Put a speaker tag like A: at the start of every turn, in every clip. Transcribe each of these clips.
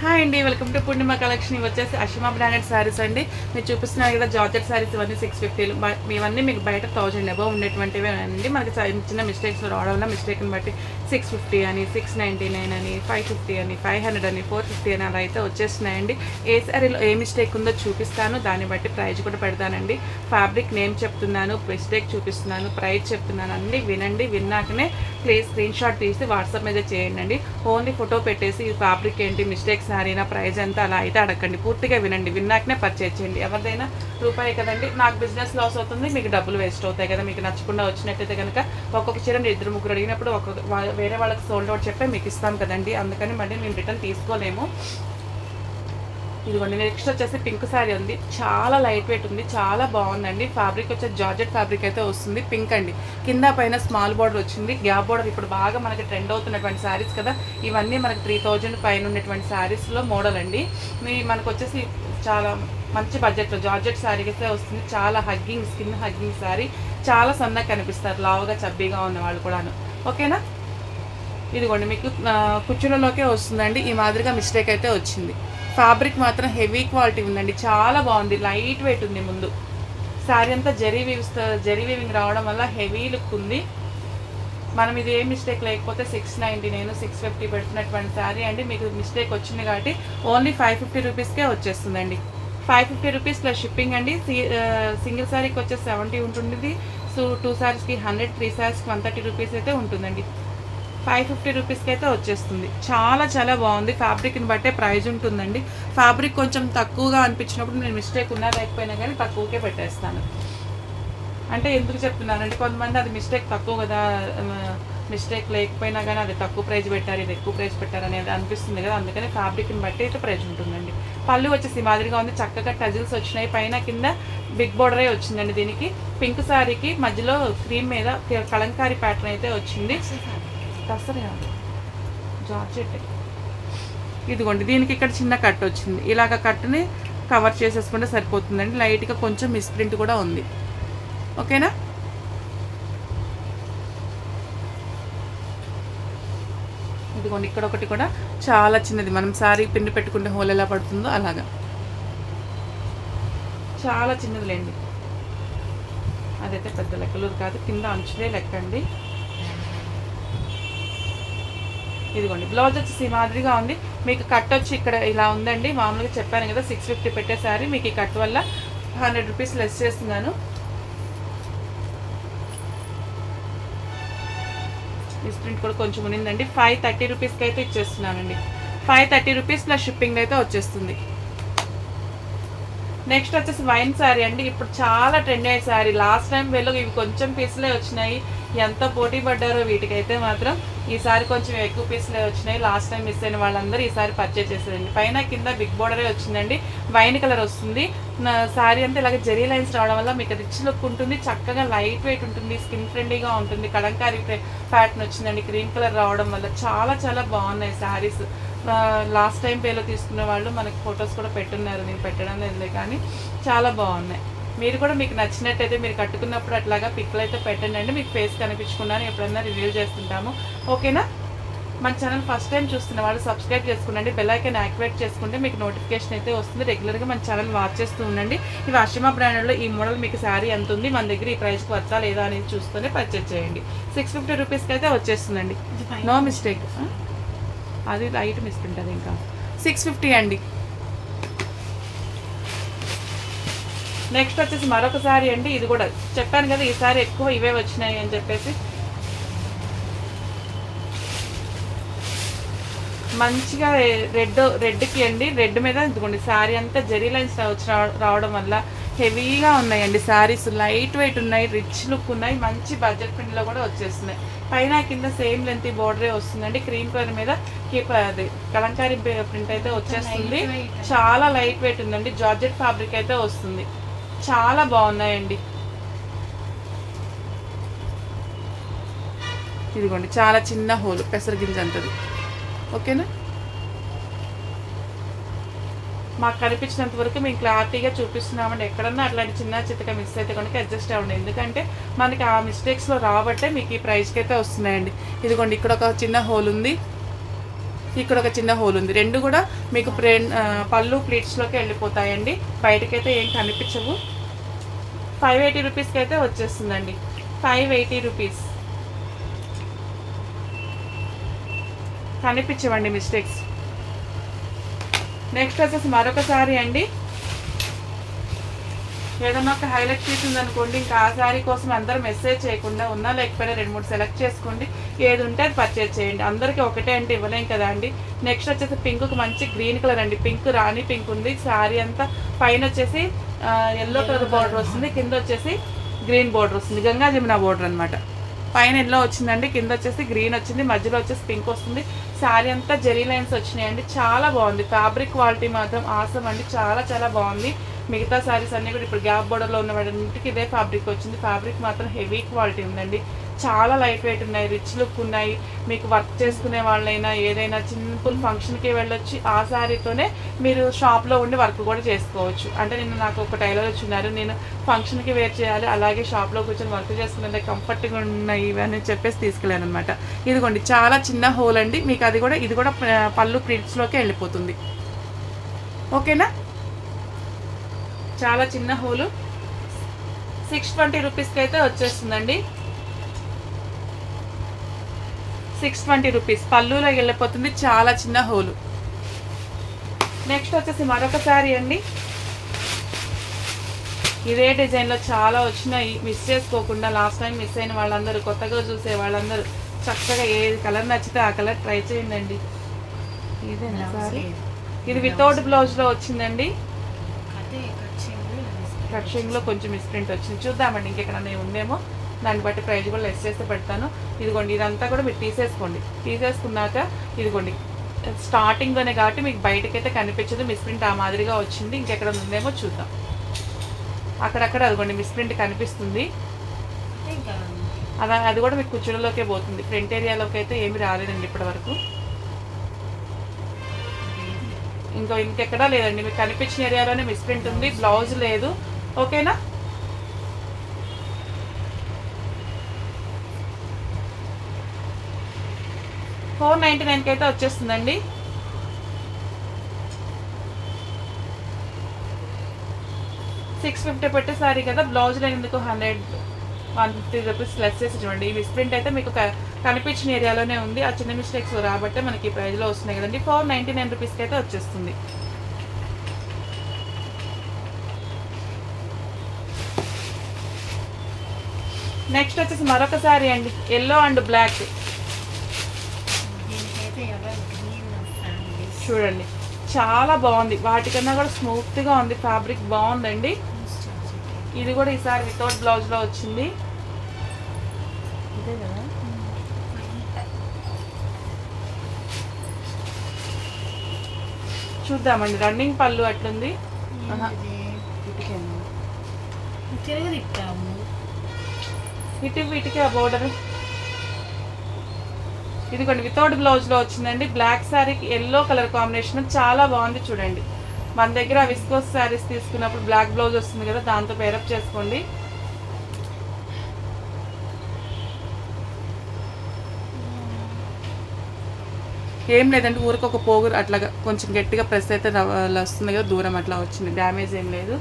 A: Hi అండి welcome to Purnima collection. ఇవి వచ్చేసి అషిమా బ్రాండెడ్ శారీస్ అండి. మీరు చూపిస్తున్నారు కదా జార్జెట్ శారీస్ ఇవన్నీ సిక్స్ ఫిఫ్టీలు ఇవన్నీ మీకు బయట థౌజండ్ అబౌవ్ ఉండేటువంటివి అండి. మనకి చిన్న చిన్న మిస్టేక్స్ రావడం మిస్టేక్ని బట్టి సిక్స్ ఫిఫ్టీ అని సిక్స్ నైంటీ నైన్ అని ఫైవ్ ఫిఫ్టీ అని ఫైవ్ హండ్రెడ్ అని ఫోర్ ఫిఫ్టీ అని అలా అయితే వచ్చేస్తున్నాయండి. ఏ శారీలో ఏ మిస్టేక్ ఉందో చూపిస్తాను. దాన్ని బట్టి ప్రైజ్ కూడా పెడతానండి. ఫ్యాబ్రిక్ నేమ్ చెప్తున్నాను మిస్టేక్ చూపిస్తున్నాను ప్రైజ్ చెప్తున్నాను. అన్నీ వినండి. విన్నాకనే ప్లీజ్ స్క్రీన్ షాట్ తీసి వాట్సాప్ మీద చేయండి ఓన్లీ ఫోటో పెట్టేసి ఈ ఫ్యాబ్రిక్ ఏంటి మిస్టేక్స్ శారీనా ప్రైజ్ ఎంత అలా అయితే అడగండి. పూర్తిగా వినండి. విన్నాకనే పర్చేజ్ చేయండి. ఎవరిదైనా రూపాయి కదండి నాకు బిజినెస్ లాస్ అవుతుంది మీకు డబ్బులు వేస్ట్ అవుతాయి కదా మీకు నచ్చకుండా వచ్చినట్టయితే కనుక ఒక్కొక్క చీర ఇద్దరు ముగ్గురు అడిగినప్పుడు ఒక్కొక్క వేరే వాళ్ళకి సోల్డ్ అవుట్ చెప్పే మీకు ఇస్తాం కదండి. అందుకని మళ్ళీ మేము రిటర్న్ తీసుకోలేము. ఇదిగోండి నెక్స్ట్ వచ్చేసి పింక్ శారీ ఉంది. చాలా లైట్ వెయిట్ ఉంది చాలా బాగుందండి. ఫ్యాబ్రిక్ వచ్చే జార్జెట్ ఫ్యాబ్రిక్ అయితే వస్తుంది. పింక్ అండి. కింద పైన స్మాల్ బార్డర్ వచ్చింది. గ్యాప్ బార్డర్ ఇప్పుడు బాగా మనకి ట్రెండ్ అవుతున్నటువంటి శారీస్ కదా. ఇవన్నీ మనకి త్రీ థౌజండ్ పైన ఉన్నటువంటి శారీస్లో మోడల్ అండి. మీ మనకు వచ్చేసి చాలా మంచి బడ్జెట్లో జార్జెట్ శారీ అయితే వస్తుంది. చాలా హగ్గింగ్ స్కిన్ హగ్గింగ్ శారీ చాలా సన్నగా కనిపిస్తారు. లావుగా చబ్బీగా ఉన్న వాళ్ళు కూడాను. ఓకేనా? ఇదిగోండి మీకు కుచ్చులలోకే వస్తుందండి. ఈ మాదిరిగా మిస్టేక్ అయితే వచ్చింది. ఫ్యాబ్రిక్ మాత్రం హెవీ క్వాలిటీ ఉందండి. చాలా బాగుంది. లైట్ వెయిట్ ఉంది ముందు. శారీ అంతా జరీ వీవ్స్ జరీ వీవింగ్ రావడం వల్ల హెవీ లుక్ ఉంది. మనం ఇది ఏ మిస్టేక్ లేకపోతే సిక్స్ నైంటీ నేను సిక్స్ ఫిఫ్టీ పెడుతున్నటువంటి శారీ అండి. మీకు మిస్టేక్ వచ్చింది కాబట్టి ఓన్లీ ఫైవ్ ఫిఫ్టీ రూపీస్కే వచ్చేస్తుందండి. Five fifty rupees plus shipping అండి. సింగిల్ శారీకి వచ్చేసి సెవెంటీ ఉంటుంది సో టూ శారీస్కి హండ్రెడ్ త్రీ శారీస్కి వన్ థర్టీ రూపీస్ అయితే ఉంటుందండి. ఫైవ్ ఫిఫ్టీ రూపీస్కి అయితే వచ్చేస్తుంది. చాలా చాలా బాగుంది. ఫ్యాబ్రిక్ని బట్టే ప్రైజ్ ఉంటుందండి. ఫ్యాబ్రిక్ కొంచెం తక్కువగా అనిపించినప్పుడు నేను మిస్టేక్ ఉన్నా లేకపోయినా కానీ తక్కువకే పెట్టేస్తాను. అంటే ఎందుకు చెప్తున్నానంటే కొంతమంది అది మిస్టేక్ తక్కువ కదా మిస్టేక్ లేకపోయినా కానీ అది తక్కువ ప్రైజ్ పెట్టారు ఇది ఎక్కువ ప్రైజ్ పెట్టారు అనేది అనిపిస్తుంది కదా. అందుకని ఫ్యాబ్రిక్ని బట్టి అయితే ప్రైజ్ ఉంటుందండి. పళ్ళు వచ్చేసి మాదిరిగా ఉంది. చక్కగా టజిల్స్ వచ్చినాయి. పైన కింద బిగ్ బోర్డరే వచ్చిందండి దీనికి. పింక్ శారీకి మధ్యలో క్రీమ్ మీద కలంకారీ ప్యాటర్న్ అయితే వచ్చింది. దసరా జార్జెట్. ఇదిగోండి దీనికి ఇక్కడ చిన్న కట్ వచ్చింది. ఇలాగ కట్టుని కవర్ చేసేసుకుంటే సరిపోతుందండి. లైట్గా కొంచెం మిస్ప్రింట్ కూడా ఉంది. ఓకేనా? ఇదిగోండి ఇక్కడ ఒకటి కూడా చాలా చిన్నది. మనం సారీ పిండి పెట్టుకుంటే హోల్ ఎలా పడుతుందో అలాగా. చాలా చిన్నదిలేండి. అదైతే పెద్ద లెక్కలు కాదు. కింద అంచులే లెక్క అండి ఇదిగోండి బ్లౌజ్ వచ్చేసి ఈ మాదిరిగా ఉంది. మీకు కట్ వచ్చి ఇక్కడ ఇలా ఉందండి. మామూలుగా చెప్పాను కదా సిక్స్ ఫిఫ్టీ పెట్టేసారి మీకు ఈ కట్ వల్ల హండ్రెడ్ రూపీస్ లెస్ చేస్తున్నాను. ఈ ప్రింట్ కూడా కొంచెం ఉన్నిందండి. ఫైవ్ థర్టీ రూపీస్కి అయితే ఇచ్చేస్తున్నానండి. Five thirty rupees plus shipping అయితే వచ్చేస్తుంది. నెక్స్ట్ వచ్చేసి వైన్ శారీ అండి. ఇప్పుడు చాలా ట్రెండ్ అయ్యే శారీ లాస్ట్ టైం వెళ్ళి ఇవి కొంచెం పీసులే వచ్చినాయి. ఎంత పోటీ పడ్డారో వీటికైతే మాత్రం. ఈసారి కొంచెం ఎక్కువ పీసులు వచ్చినాయి. లాస్ట్ టైం మిస్ అయిన వాళ్ళందరూ ఈసారి పర్చేజ్ చేసేదండి పైన కింద బిగ్ బోర్డరే వచ్చిందండి. వైన్ కలర్ వస్తుంది. నా శారీ అంతా ఇలాగ జెరీ లైన్స్ రావడం వల్ల మీకు రిచ్ లుక్ ఉంటుంది. చక్కగా లైట్ వెయిట్ ఉంటుంది. స్కిన్ ఫ్రెండ్లీగా ఉంటుంది. కలంకారీ ప్యాటర్న్ వచ్చిందండి. క్రీమ్ కలర్ రావడం వల్ల చాలా చాలా బాగున్నాయి శారీస్ లాస్ట్ టైం పేలో తీసుకున్న వాళ్ళు మనకి ఫొటోస్ కూడా పెట్టున్నారు. నేను పెట్టడం లేదులే కానీ చాలా బాగున్నాయి. మీరు కూడా మీకు నచ్చినట్టయితే మీరు కట్టుకున్నప్పుడు అట్లాగా పిక్లు అయితే పెట్టండి. అండి మీకు ఫేస్ కనిపించుకున్నాను ఎప్పుడైనా రివ్యూ చేస్తుంటాము. ఓకేనా? మన ఛానల్ ఫస్ట్ టైం చూస్తున్న వాళ్ళు సబ్స్క్రైబ్ చేసుకునండి. బెల్ ఐకాన్ యాక్టివేట్ చేసుకుంటే మీకు నోటిఫికేషన్ అయితే వస్తుంది. రెగ్యులర్గా మన ఛానల్ వాచ్ చేస్తూ ఉండండి. ఇవి అషమా బ్రాండ్లో ఈ మోడల్ మీకు శారీ ఎంత ఉంది? మన దగ్గర ఈ ప్రైస్కి వస్తా లేదా అనేది చూస్తూనే పర్చేజ్ చేయండి. సిక్స్ ఫిఫ్టీ రూపీస్కి అయితే వచ్చేస్తుందండి. నో మిస్టేక్ అది లైట్ మిస్ ఉంటుంది ఇంకా. సిక్స్ ఫిఫ్టీ అండి. నెక్స్ట్ వచ్చేసి మరొక సారీ అండి ఇది కూడా. చెప్పాను కదా ఈసారి ఎక్కువ ఇవే వచ్చినాయి అని చెప్పేసి. మంచిగా రెడ్ రెడ్కి అండి. రెడ్ మీద ఇదిగోండి శారీ అంతా జరీ లైన్స్ రావడం వల్ల హెవీగా ఉన్నాయండి శారీస్ లైట్ వెయిట్ ఉన్నాయి రిచ్ లుక్ ఉన్నాయి మంచి బడ్జెట్ ప్రింట్లో కూడా వచ్చేస్తున్నాయి. పైన కింద సేమ్ లెంత్ బోర్డరే వస్తుందండి. క్రీమ్ కలర్ మీద అది కలంకారీ ప్రింట్ అయితే వచ్చేస్తుంది. చాలా లైట్ వెయిట్ ఉందండి. జార్జెట్ ఫ్యాబ్రిక్ అయితే వస్తుంది. చాలా బాగున్నాయండి. ఇదిగోండి చాలా చిన్న హోల్ పెసరగింజ అంతది. ఓకేనా? మాకు కనిపించినంత వరకు మేము క్లారిటీగా చూపిస్తున్నామండి. ఎక్కడన్నా అట్లాంటి చిన్న చిత్తగా మిస్ అయితే కనుక అడ్జస్ట్ అవ్వండి. ఎందుకంటే మనకి ఆ మిస్టేక్స్లో రాబట్టే మీకు ఈ ప్రైస్కి అయితే వస్తున్నాయండి. ఇదిగోండి ఇక్కడ ఒక చిన్న హోల్ ఉంది. ఇక్కడ ఒక చిన్న హోల్ ఉంది. రెండు కూడా మీకు ప్రే పళ్ళు ప్లేట్స్లోకి వెళ్ళిపోతాయండి. బయటకైతే ఏం కనిపించవు. ఫైవ్ ఎయిటీ రూపీస్కి అయితే వచ్చేస్తుందండి. ఫైవ్ ఎయిటీ రూపీస్ కనిపించవండి మిస్టేక్స్ నెక్స్ట్ వచ్చేసి మరొకసారి అండి. ఏదన్నా ఒక హైలైట్ పీస్ ఉందనుకోండి ఇంకా ఆ శారీ కోసం అందరూ మెసేజ్ చేయకుండా ఉన్నా లేకపోయినా రెండు మూడు సెలెక్ట్ చేసుకోండి. ఏది ఉంటే అది పర్చేజ్ చేయండి. అందరికీ ఒకటే అంటే ఇవ్వలేం కదా అండి. నెక్స్ట్ వచ్చేసి పింక్కి మంచి గ్రీన్ కలర్ అండి. పింక్ రాణి పింక్ ఉంది. శారీ అంతా పైన వచ్చేసి ఎల్లో కలర్ బార్డర్ వస్తుంది కింద వచ్చేసి గ్రీన్ బార్డర్ వస్తుంది. గంగా జమున బార్డర్ అనమాట పైన ఎల్లో వచ్చిందండి కింద వచ్చేసి గ్రీన్ వచ్చింది మధ్యలో వచ్చేసి పింక్ వస్తుంది. శారీ అంతా జెరీ లైన్స్ వచ్చినాయండి చాలా బాగుంది. ఫ్యాబ్రిక్ క్వాలిటీ మాత్రం ఆసం అండి చాలా చాలా బాగుంది. మిగతా శారీస్ అన్నీ కూడా ఇప్పుడు గ్యాప్ బోర్డర్లో ఉన్న వాటికి ఇదే ఫ్యాబ్రిక్ వచ్చింది. ఫ్యాబ్రిక్ మాత్రం హెవీ క్వాలిటీ ఉందండి. చాలా లైట్ వెయిట్ ఉన్నాయి రిచ్ లుక్ ఉన్నాయి. మీకు వర్క్ చేసుకునే వాళ్ళైనా ఏదైనా సింపుల్ ఫంక్షన్కి వెళ్ళొచ్చి ఆ శారీతోనే మీరు షాప్లో ఉండి వర్క్ కూడా చేసుకోవచ్చు. అంటే నేను నాకు ఒక టైలర్ వచ్చినారు నేను ఫంక్షన్కి వేర్ చేయాలి అలాగే షాప్లో కూర్చొని వర్క్ చేసుకునే కంఫర్ట్గా ఉన్నాయి ఇవన్నీ చెప్పేసి తీసుకెళ్ళాను అనమాట ఇదిగోండి చాలా చిన్న హోల్ అండి. మీకు అది కూడా ఇది కూడా పళ్ళు ప్రింట్స్లోకి వెళ్ళిపోతుంది. ఓకేనా? చాలా చిన్న హోలు సిక్స్ ట్వంటీ రూపీస్కి అయితే వచ్చేస్తుందండి. సిక్స్ ట్వంటీ రూపీస్ పళ్ళులో వెళ్ళిపోతుంది. చాలా చిన్న హోలు నెక్స్ట్ వచ్చేసి మరొక శారీ అండి. ఇదే డిజైన్లో చాలా వచ్చినాయి. మిస్ చేసుకోకుండా లాస్ట్ టైం మిస్ అయిన వాళ్ళందరూ కొత్తగా చూసే వాళ్ళందరూ చక్కగా ఏ కలర్ నచ్చితే ఆ కలర్ ట్రై చేయండి ఇదేనా సారీ ఇది వితౌట్ బ్లౌజ్లో వచ్చిందండి.
B: కట్
A: కక్షంలో కొంచెం మిస్ప్రింట్ వచ్చింది. చూద్దామండి ఇంకెక్కడన్నా ఉందేమో దాన్ని బట్టి ప్రైజ్ కూడా లెస్ చేస్తే పెడతాను. ఇదిగోండి ఇదంతా కూడా మీరు తీసేసుకోండి. తీసేసుకున్నాక ఇదిగోండి స్టార్టింగ్లోనే కాబట్టి మీకు బయటకైతే కనిపించదు. మిస్ప్రింట్ ఆ మాదిరిగా వచ్చింది. ఇంకెక్కడ ఉందేమో చూద్దాం. అక్కడక్కడ అదిగోండి మిస్ప్రింట్ కనిపిస్తుంది. అలా అది కూడా మీకు కుచ్చుడులోకే పోతుంది. ఫ్రంట్ ఏరియాలోకి అయితే ఏమి రాలేదండి ఇప్పటి వరకు ఇంకో ఇంకెక్కడా లేదండి. మీకు కనిపించిన ఏరియాలోనే మిస్ప్రింట్ ఉంది. బ్లౌజ్ లేదు. ఓకేనా? ఫోర్ నైంటీ నైన్కి అయితే వచ్చేస్తుందండి. సిక్స్ ఫిఫ్టీ పెట్టేసారి కదా బ్లౌజ్ లేనందుకు hundred one fifty rupees less చేసి చూడండి. ఈ మిస్ప్రింట్ అయితే మీకు కనిపించిన ఏరియాలోనే ఉంది. ఆ చిన్న మిస్టేక్స్ రాబట్టే మనకి ఈ ప్రైస్లో వస్తున్నాయి కదండి. ఫోర్ నైంటీ నైన్ రూపీస్కి అయితే వచ్చేస్తుంది. నెక్స్ట్ వచ్చేసి మరొక శారీ అండి. ఎల్లో అండ్ బ్లాక్
B: దీనికైతే ఎవరు గ్రీన్ ఫ్యామిలీ
A: చూడండి. చాలా బాగుంది. వాటికన్నా కూడా స్మూత్గా ఉంది. ఫ్యాబ్రిక్ బాగుందండి. ఇది కూడా ఈసారి వితౌట్ బ్లౌజ్లో వచ్చింది. ఇదే కదా? చూద్దామండి. రన్నింగ్ పళ్ళు అట్లుంది ఇటు వీటికి ఆ బోర్డర్. ఇదిగోండి వితౌట్ బ్లౌజ్లో వచ్చిందండి. బ్లాక్ శారీకి ఎల్లో కలర్ కాంబినేషన్ చాలా బాగుంది చూడండి. మన దగ్గర విస్కోస్ శారీస్ తీసుకున్నప్పుడు బ్లాక్ బ్లౌజ్ వస్తుంది కదా దాంతో పేరప్ చేసుకోండి. ఏం లేదండి ఊరికి ఒక పోగు అట్లా కొంచెం గట్టిగా ప్రెస్ అయితే వస్తుంది కదా దూరం అట్లా వచ్చింది. డ్యామేజ్ ఏం లేదు.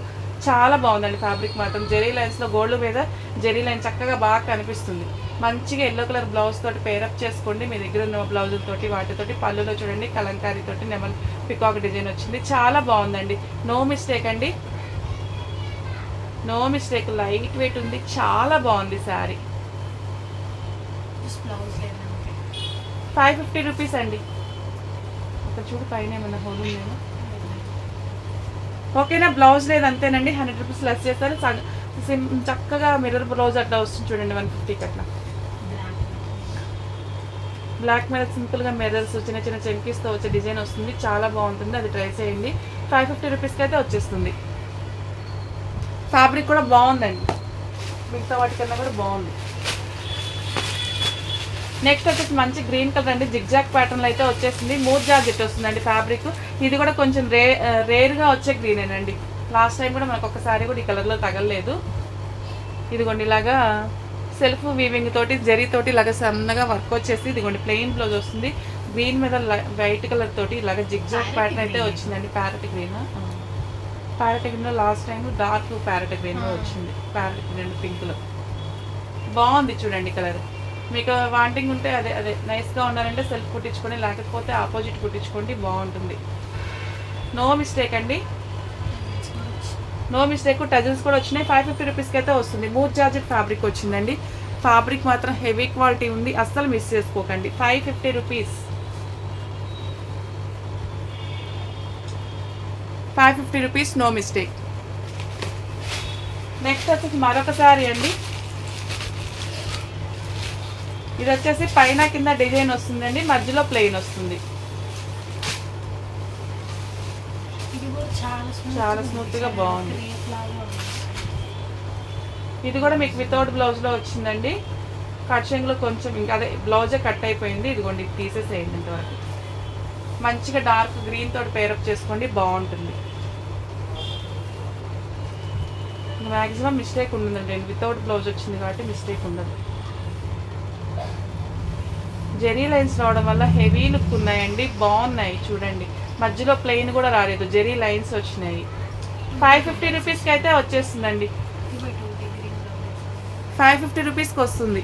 A: చాలా బాగుందండి ఫ్యాబ్రిక్ మాత్రం. జెరీ లైన్స్లో గోల్డ్ మీద జెరీ లైన్ చక్కగా బాగా కనిపిస్తుంది. మంచిగా ఎల్లో కలర్ బ్లౌజ్ తోటి పేరప్ చేసుకోండి. మీ దగ్గర ఉన్న బ్లౌజుల తోటి వాటితోటి పళ్ళులో చూడండి కలంకారీ తోటి నెమల్ పికాక్ డిజైన్ వచ్చింది. చాలా బాగుందండి. నో మిస్టేక్ అండి. నో మిస్టేక్ లైట్ వెయిట్ ఉంది. చాలా బాగుంది శారీ ఫైవ్ ఫిఫ్టీ రూపీస్ అండి. ఒక చూడు పైన ఏమన్నా హోల్ ఉందేమో. ఓకేనా? బ్లౌజ్ లేదు అంతేనండి. హండ్రెడ్ రూపీస్ లెస్ చేస్తారు. చక్కగా మిర్రర్ బ్లౌజ్ అట్లా వస్తుంది చూడండి. వన్ ఫిఫ్టీకి అట్లా
B: బ్లాక్
A: మీద సింపుల్గా మెరల్స్ చిన్న చిన్న చెంకీస్తో వచ్చే డిజైన్ వస్తుంది. చాలా బాగుంటుంది. అది ట్రై చేయండి. ఫైవ్ ఫిఫ్టీ రూపీస్కి అయితే వచ్చేస్తుంది. ఫ్యాబ్రిక్ కూడా బాగుందండి. మిగతా వాటికన్నా కూడా బాగుంది. నెక్స్ట్ వచ్చేసి మంచి గ్రీన్ కలర్ అండి. జిగ్జాక్ ప్యాటర్న్లో అయితే వచ్చేసింది. మూడ్ జార్జెట్ వస్తుందండి ఫ్యాబ్రిక్ ఇది కూడా కొంచెం రే రేర్గా వచ్చే గ్రీనేనండి లాస్ట్ టైం కూడా మనకు ఒకసారి కూడా ఈ కలర్లో తగలలేదు. ఇదిగోండి ఇలాగా సెల్ఫ్ వీవింగ్ తోటి జరీ తోటి ఇలాగా సన్నగా వర్క్ వచ్చేసి ఇదిగోండి ప్లెయిన్ బ్లౌజ్ వస్తుంది. గ్రీన్ మీద వైట్ కలర్ తోటి ఇలాగ జిగ్జాగ్ ప్యాటర్న్ అయితే. వచ్చిందండి parrot green parrot green last time dark parrot green. వచ్చింది ప్యారెట్ గ్రీన్ పింక్లో. బాగుంది చూడండి కలర్ మీకు వాంటింగ్ ఉంటే అదే అదే నైస్గా ఉన్నారంటే సెల్ఫ్ కుట్టించుకొని లేకపోతే ఆపోజిట్ కుట్టించుకోండి బాగుంటుంది. నో మిస్టేక్ అండి. నో మిస్టేక్ టజిల్స్ కూడా వచ్చినాయి. ఫైవ్ ఫిఫ్టీ రూపీస్కి అయితే వస్తుంది. మూడ్ జార్జెట్ ఫ్యాబ్రిక్ వచ్చిందండి. ఫ్యాబ్రిక్ మాత్రం హెవీ క్వాలిటీ ఉంది. అస్సలు మిస్ చేసుకోకండి. Five fifty rupees five fifty rupees no mistake next వచ్చేసి మరొకసారి అండి. ఇది వచ్చేసి పైన కింద డిజైన్ వస్తుందండి. మధ్యలో ప్లెయిన్ వస్తుంది
B: ఇది కూడా చాలా స్మూత్
A: చాలా smooth గా బాగుంది. ఇది కూడా మీకు వితౌట్ బ్లౌజ్లో వచ్చిందండి. కట్లో కొంచెం ఇంకా అదే బ్లౌజే కట్ అయిపోయింది. ఇదిగోండి ఇది తీసేసేయండి ఇంతవరకు మంచిగా డార్క్ గ్రీన్ తోటి పేరప్ చేసుకోండి బాగుంటుంది. మ్యాక్సిమం మిస్టేక్ ఉండదండి వితౌట్ బ్లౌజ్ వచ్చింది కాబట్టి మిస్టేక్ ఉండదు. జెరీ లైన్స్ రావడం వల్ల హెవీ లుక్ ఉన్నాయండి. బాగున్నాయి చూడండి. మధ్యలో ప్లెయిన్ కూడా రాలేదు. జెరీ లైన్స్ వచ్చినాయి. ఫైవ్ ఫిఫ్టీ రూపీస్కి అయితే వచ్చేస్తుందండి. ఫైవ్ ఫిఫ్టీ రూపీస్కి వస్తుంది.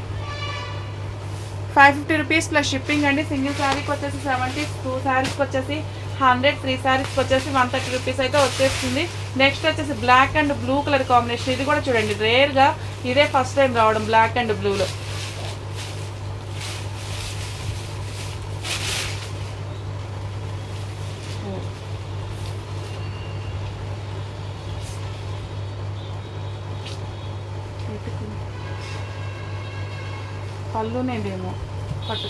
A: Five fifty rupees plus shipping అండి. సింగిల్ శారీకి వచ్చేసి సెవెంటీ టూ శారీస్కి వచ్చేసి హండ్రెడ్ త్రీ శారీస్కి వచ్చేసి వన్ థర్టీ రూపీస్ అయితే వచ్చేస్తుంది. నెక్స్ట్ వచ్చేసి black and blue colour combination ఇది కూడా చూడండి రేర్గా ఇదే ఫస్ట్ టైం రావడం బ్లాక్ అండ్ బ్లూలో పళ్ళునేదేమో పట్టు.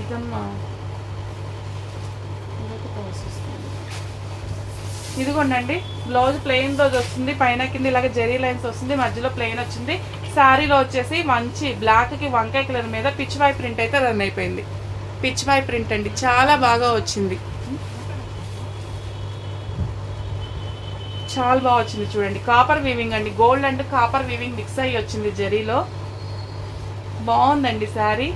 A: ఇదమ్మా ఇదొక బ్లౌజ్ ఇదిగోండి బ్లౌజ్ ప్లెయిన్ రోజు వస్తుంది పైన కింద ఇలాగ జెరీ లైన్స్ వస్తుంది మధ్యలో ప్లెయిన్ వచ్చింది. శారీలో వచ్చేసి మంచి బ్లాక్కి వంకాయ కలర్ మీద పిచ్ వై ప్రింట్ అయితే రన్ అయిపోయింది. పిచ్ వై ప్రింట్ అండి చాలా బాగా వచ్చింది. చాలా బాగా వచ్చింది చూడండి. కాపర్ వీవింగ్ అండి. Gold and copper weaving mix అయ్యి వచ్చింది జరీలో. బాగుందండి శారీ.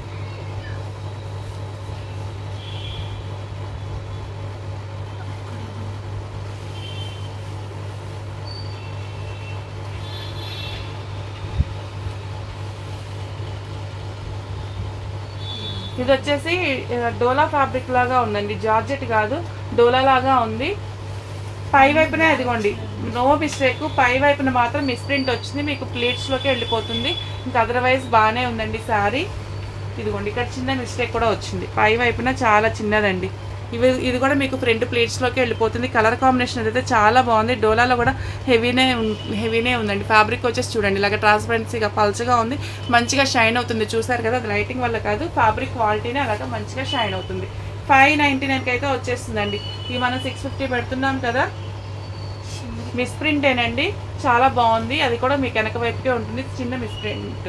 A: ఇది వచ్చేసి డోలా ఫ్యాబ్రిక్ లాగా ఉందండి. జార్జెట్ కాదు డోలా లాగా ఉంది. పై వైపునే అదిగోండి. No mistake. పై వైపున మాత్రం మిస్ప్రింట్ వచ్చింది. మీకు ప్లేట్స్లోకి వెళ్ళిపోతుంది. ఇంకా అదర్వైజ్ బాగానే ఉందండి శారీ. ఇదిగోండి. ఇక్కడ చిన్న మిస్టేక్ కూడా వచ్చింది. పై వైపున చాలా చిన్నదండి. ఇవి ఇది కూడా మీకు ఫ్రంట్ ప్లేట్స్లోకి వెళ్ళిపోతుంది. కలర్ కాంబినేషన్ అయితే చాలా బాగుంది. డోలాలో కూడా హెవీనే హెవీనే ఉందండి. ఫ్యాబ్రిక్ వచ్చేసి చూడండి. ఇలాగ ట్రాన్స్పరెన్సీగా పల్చగా ఉంది. మంచిగా షైన్ అవుతుంది. చూసారు కదా? అది లైటింగ్ వల్ల కాదు. ఫ్యాబ్రిక్ క్వాలిటీనే అలాగా మంచిగా షైన్ అవుతుంది. ఫైవ్ నైంటీ నైన్కి అయితే వచ్చేస్తుందండి. ఇవి మనం సిక్స్ ఫిఫ్టీ పెడుతున్నాం కదా? మిస్ప్రింటేనండి చాలా బాగుంది. అది కూడా మీకు వెనక వైపుకే ఉంటుంది. చిన్న మిస్ప్రింట్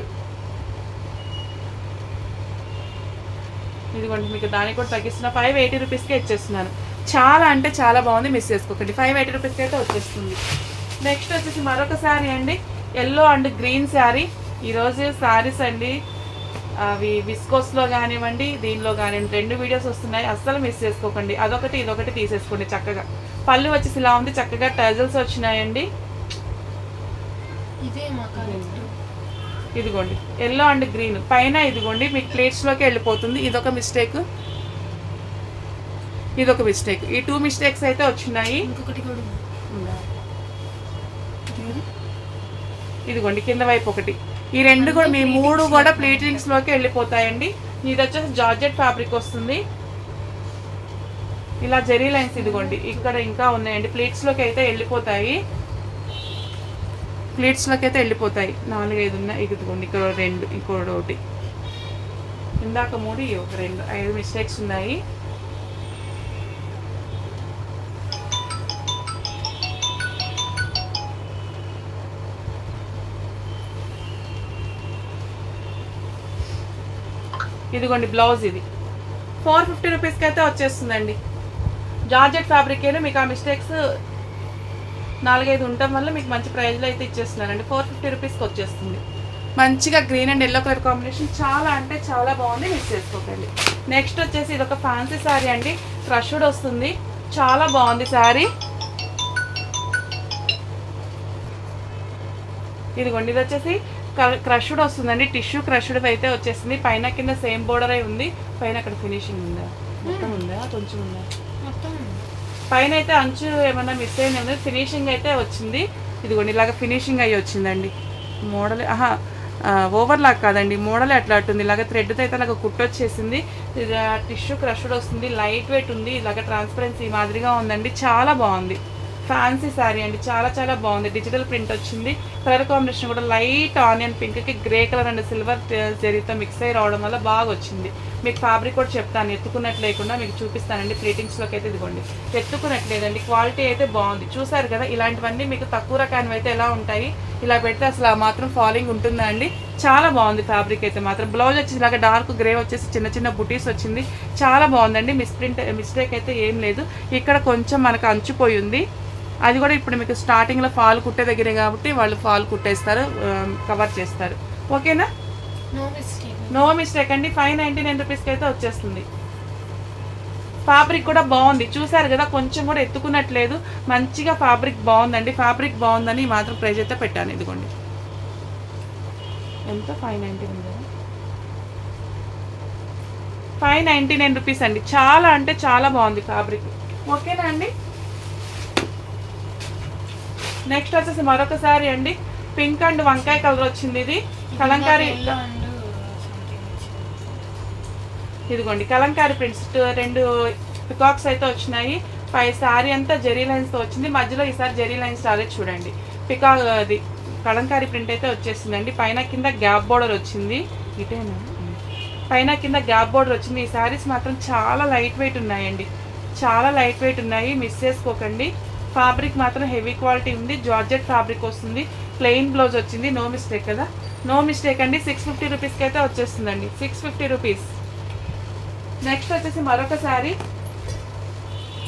A: ఇదిగోండి మీకు దానికి కూడా తగ్గిస్తున్న ఫైవ్ ఎయిటీ రూపీస్కే ఇచ్చేస్తున్నాను. చాలా అంటే చాలా బాగుంది మిస్ చేసుకోకండి. ఫైవ్ ఎయిటీ రూపీస్కి అయితే వచ్చేస్తుంది. నెక్స్ట్ వచ్చేసి మరొక శారీ అండి. Yellow and green saree. ఈరోజు శారీస్ అండి. అవి విస్కోస్లో కానివ్వండి దీనిలో కానివ్వండి రెండు వీడియోస్ వస్తున్నాయి. అస్సలు మిస్ చేసుకోకండి. అదొకటి ఇదొకటి తీసేసుకోండి చక్కగా. పళ్ళు వచ్చేసి ఇలా ఉంది. చక్కగా టజల్స్ వచ్చినాయండి. ఇదిగోండి. ఎల్లో అండ్ గ్రీన్ పైన ఇదిగోండి మీకు ప్లేట్స్లోకి వెళ్ళిపోతుంది. ఇదొక మిస్టేక్ ఇదొక మిస్టేక్ ఈ టూ మిస్టేక్స్ అయితే వచ్చినాయి. ఇదిగోండి కింద వైపు ఒకటి. ఈ రెండు కూడా మీ మూడు కూడా ప్లేటింగ్స్లోకి వెళ్ళిపోతాయండి. ఇది వచ్చేసి జార్జెట్ ఫ్యాబ్రిక్ వస్తుంది. ఇలా జెరీ లైన్స్ ఇదిగోండి. ఇక్కడ ఇంకా ఉన్నాయండి. ప్లేట్స్లోకి అయితే వెళ్ళిపోతాయి. ప్లేట్స్లోకి అయితే వెళ్ళిపోతాయి. నాలుగైదు ఉన్నాయి. ఇదిగోండి. ఇక్కడ రెండు ఇంకోటి ఒకటి. ఇందాక మూడు ఒక రెండు. ఐదు మిస్టేక్స్ ఉన్నాయి. ఇదిగోండి బ్లౌజ్ ఇది. ఫోర్ ఫిఫ్టీ రూపీస్కి అయితే వచ్చేస్తుందండి. జార్జెట్ ఫ్యాబ్రిక్ అయినా మీకు ఆ మిస్టేక్స్ నాలుగైదు ఉండటం వల్ల మీకు మంచి ప్రైస్లో అయితే ఇచ్చేస్తున్నానండి ఫోర్ ఫిఫ్టీ రూపీస్కి వచ్చేస్తుంది. మంచిగా green and yellow colour combination చాలా అంటే చాలా బాగుంది. మిస్ చేసుకోకండి. నెక్స్ట్ వచ్చేసి ఇది ఒక ఫ్యాన్సీ శారీ అండి. క్రషుడ్ వస్తుంది. చాలా బాగుంది శారీ ఇదిగోండి ఇది వచ్చేసి క్రషుడ్ వస్తుందండి. టిష్యూ క్రషుడ్ అయితే వచ్చేసింది. పైన కింద సేమ్ బోర్డర్ అయి ఉంది. పైన అక్కడ ఫినిషింగ్ ఉందా? మొత్తం ఉందా? కొంచెం ఉందా?
B: మొత్తం
A: పైన అయితే అంచు ఏమన్నా మిస్ అయింది ఉంది ఫినిషింగ్ అయితే వచ్చింది. ఇదిగోండి ఇలాగ ఫినిషింగ్ అయ్యి వచ్చిందండి. మోడల్ ఆహా ఓవర్ లాక్ కాదండి. మోడల్ ఎట్లా ఉంటుంది ఇలాగ థ్రెడ్తో అయితే అలాగ కుట్టు వచ్చేసింది. ఇది టిష్యూ క్రషుడ్ వస్తుంది. లైట్ వెయిట్ ఉంది. ఇలాగ ట్రాన్స్పరెన్సీ మాదిరిగా ఉందండి. చాలా బాగుంది. ఫ్యాన్సీ శారీ అండి. చాలా చాలా బాగుంది. డిజిటల్ ప్రింట్ వచ్చింది. కలర్ కాంబినేషన్ కూడా లైట్ ఆనియన్ పింక్కి గ్రే కలర్ అండ్ సిల్వర్ జరీతో మిక్స్ అయ్యి రావడం వల్ల బాగా వచ్చింది. మీకు ఫ్యాబ్రిక్ కూడా చెప్తాను. ఎత్తుకున్నట్టు లేకుండా మీకు చూపిస్తానండి. ప్లేటింగ్స్లోకి అయితే ఇదిగోండి. ఎత్తుకున్నట్లేదండి. క్వాలిటీ అయితే బాగుంది. చూసారు కదా ఇలాంటివన్నీ మీకు తక్కువ రకానివి అయితే ఎలా ఉంటాయి? ఇలా పెడితే అసలు ఆ మాత్రం ఫాలోయింగ్ ఉంటుందా అండి? చాలా బాగుంది ఫ్యాబ్రిక్ అయితే మాత్రం. బ్లౌజ్ వచ్చేసి ఇలాగ డార్క్ గ్రే వచ్చేసి చిన్న చిన్న బుటీస్ వచ్చింది. చాలా బాగుందండి. మిస్ప్రింట్ మిస్టేక్ అయితే ఏం లేదు. ఇక్కడ కొంచెం మనకు అంచుపోయింది అది కూడా ఇప్పుడు మీకు స్టార్టింగ్లో ఫాల్ కుట్టే దగ్గరే కాబట్టి వాళ్ళు ఫాల్ కుట్టేస్తారు కవర్ చేస్తారు. ఓకేనా?
B: నో మిస్టేక్
A: అండి. ఫైవ్ నైంటీ నైన్ రూపీస్కి అయితే వచ్చేస్తుంది. ఫ్యాబ్రిక్ కూడా బాగుంది. చూసారు కదా కొంచెం కూడా ఎత్తుకున్నట్లేదు. మంచిగా ఫ్యాబ్రిక్ బాగుందండి. ఫ్యాబ్రిక్ బాగుందని మాత్రం ప్రైస్ అయితే పెట్టాను. ఇదిగోండి. ఎంత? ఫైవ్ నైంటీ ఉంది ఫైవ్ నైంటీ నైన్ రూపీస్ అండి. చాలా అంటే చాలా బాగుంది ఫ్యాబ్రిక్ ఓకేనా అండి? నెక్స్ట్ వచ్చేసి మరొక సారీ అండి. పింక్ అండ్ వంకాయ కలర్ వచ్చింది ఇది. కలంకారీ ఇదిగోండి కలంకారీ ప్రింట్స్ రెండు పికాక్స్ అయితే వచ్చినాయి. పై శారీ అంతా జెరీ లైన్స్తో వచ్చింది. మధ్యలో ఈసారి జెరీ లైన్స్ రాలేదు చూడండి. పికాక్ అది కలంకారీ ప్రింట్ అయితే వచ్చేసిందండి. పైన కింద గ్యాప్ బోర్డర్ వచ్చింది. ఇటేనా? పైన కింద గ్యాప్ బోర్డర్ వచ్చింది. ఈ శారీస్ మాత్రం చాలా లైట్ వెయిట్ ఉన్నాయండి. చాలా లైట్ వెయిట్ ఉన్నాయి. మిస్ చేసుకోకండి. ఫ్యాబ్రిక్ మాత్రం హెవీ క్వాలిటీ ఉంది. జార్జెట్ ఫ్యాబ్రిక్ వస్తుంది. ప్లెయిన్ బ్లౌజ్ వచ్చింది. నో మిస్టేక్ కదా? నో మిస్టేక్ అండి. సిక్స్ ఫిఫ్టీ రూపీస్కి అయితే వచ్చేస్తుందండి. సిక్స్ ఫిఫ్టీ రూపీస్ నెక్స్ట్ వచ్చేసి మరొక శారీ.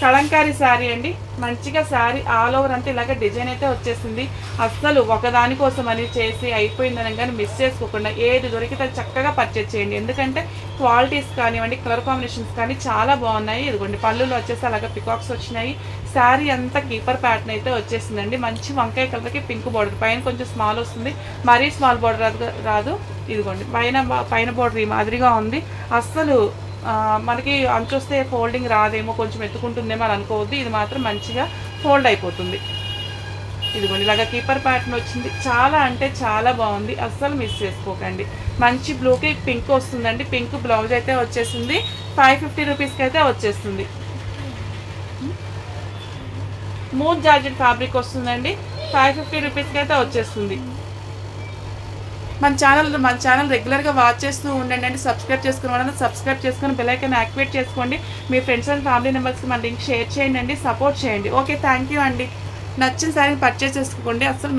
A: కలంకారీ శారీ అండి. మంచిగా శారీ ఆల్ ఓవర్ అంతా ఇలాగ డిజైన్ అయితే వచ్చేసింది అస్సలు ఒకదానికోసం అని చేసి అయిపోయిందని కానీ మిస్ చేసుకోకుండా ఏది దొరికితే అది చక్కగా పర్చేజ్ చేయండి. ఎందుకంటే క్వాలిటీస్ కానివ్వండి కలర్ కాంబినేషన్స్ కానీ చాలా బాగున్నాయి. ఇదిగోండి పళ్ళులో వచ్చేసి అలాగ పికాక్స్ వచ్చినాయి. శారీ అంతా కీపర్ ప్యాటర్న్ అయితే వచ్చేసిందండి. మంచి వంకాయ కలర్కి పింక్ బార్డర్ పైన కొంచెం స్మాల్ వస్తుంది. మరీ స్మాల్ బార్డర్ రాదు ఇదిగోండి. పైన పైన బార్డర్ ఈ మాదిరిగా ఉంది. అస్సలు మనకి మనకి అంచొస్తే ఫోల్డింగ్ రాదేమో కొంచెం ఎత్తుకుంటుందేమో అని అనుకోవద్దు. ఇది మాత్రం మంచిగా ఫోల్డ్ అయిపోతుంది. ఇదిగోండి. ఇలాగ కీపర్ ప్యాటర్న్ వచ్చింది. చాలా అంటే చాలా బాగుంది. అస్సలు మిస్ చేసుకోకండి. మంచి బ్లూకి పింక్ వస్తుందండి. పింక్ బ్లౌజ్ అయితే వచ్చేసింది. ఫైవ్ ఫిఫ్టీ రూపీస్కి అయితే వచ్చేస్తుంది. మూన్ జార్జెట్ ఫ్యాబ్రిక్ వస్తుందండి. ఫైవ్ ఫిఫ్టీ రూపీస్కి అయితే వచ్చేస్తుంది. మన ఛానల్ మన ఛానల్ రెగ్యులర్గా వాచ్ చేస్తూ ఉండండి. అండి సబ్స్క్రైబ్ చేసుకుని వాళ్ళని సబ్స్క్రైబ్ చేసుకుని బెలైకన్ యాక్టివేట్ చేసుకోండి. మీ ఫ్రెండ్స్ అండ్ ఫ్యామిలీ మెంబర్స్కి మన లింక్ షేర్ చేయండి సపోర్ట్ చేయండి. ఓకే థ్యాంక్ యూ అండి. నచ్చిన సారీని పర్చేస్ చేసుకోండి. అసలు